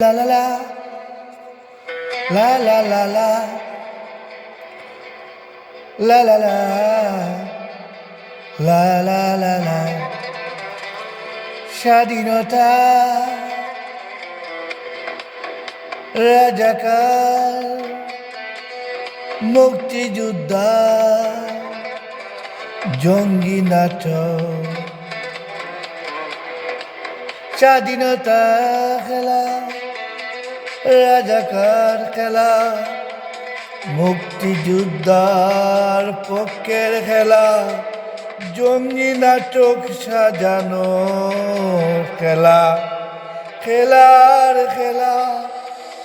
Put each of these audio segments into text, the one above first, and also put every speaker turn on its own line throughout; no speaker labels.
La la la. La la la la. La la la. La la la la. স্বাধীনতা রাজাকার মুক্তিযোদ্ধা জঙ্গি নাটক স্বাধীনতা খেলা রাজাকার খেলা, মুক্তিযোদ্ধার পক্ষের খেলা, জঙ্গি নাটক সাজানো খেলা। খেলার খেলা,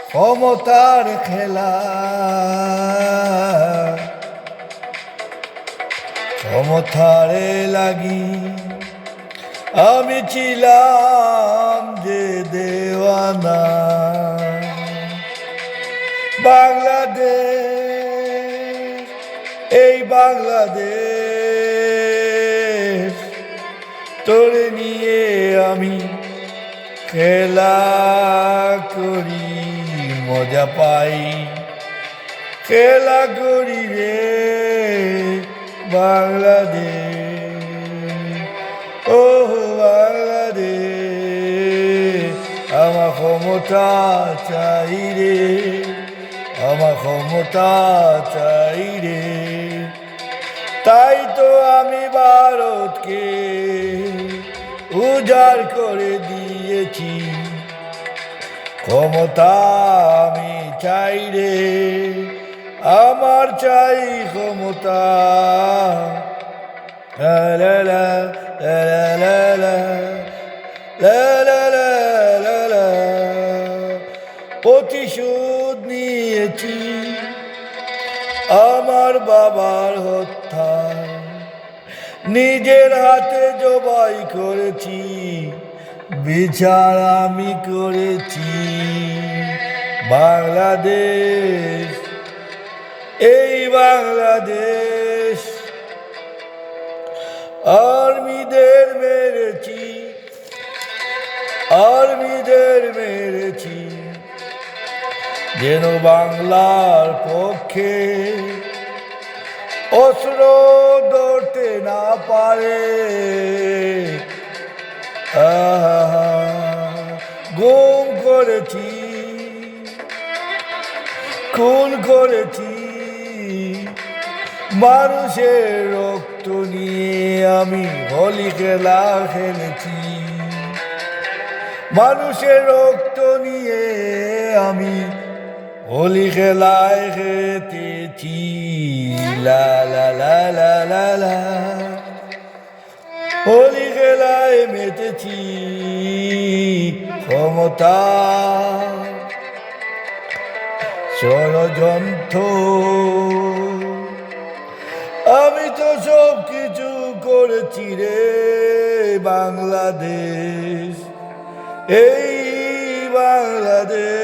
ক্ষমতার খেলা। ক্ষমতারে লাগি আমি ছিলাম যে দেওয়ানা। বাংলাদেশ, এই বাংলাদেশ তোরে নিয়ে আমি খেলা করি, মজা পাই। খেলা করি রে বাংলাদেশ, ও বাংলাদেশ, আমার ক্ষমতা চাই রে। আমার ক্ষমতা চাই রে তাই তো আমি ভারতকে উজাড় করে দিয়েছি ক্ষমতা আমি চাই রে আমার চাই ক্ষমতা লা প্রতিশোধ নিয়েছি আমার বাবার হত্যা। নিজের হাতে জবাই করেছি, বিচার আমি করেছি। বাংলাদেশ, এই বাংলাদেশ আর্মিদের মেরেছি আর্মিদের মেরেছি। যেন বাংলার পক্ষে অস্ত্র ধরতে না পারে। গুম করেছি, খুন করেছি মানুষের রক্ত নিয়ে আমি হোলি খেলা খেলেছি। মানুষের রক্ত নিয়ে আমি হোলি খেলায় খেতেছি লা লা লা লা লা লা হোলি খেলায় মেতেছি ক্ষমতা ষড়যন্ত্র আমি তো সব কিছু করেছি রে বাংলাদেশ এই বাংলাদেশ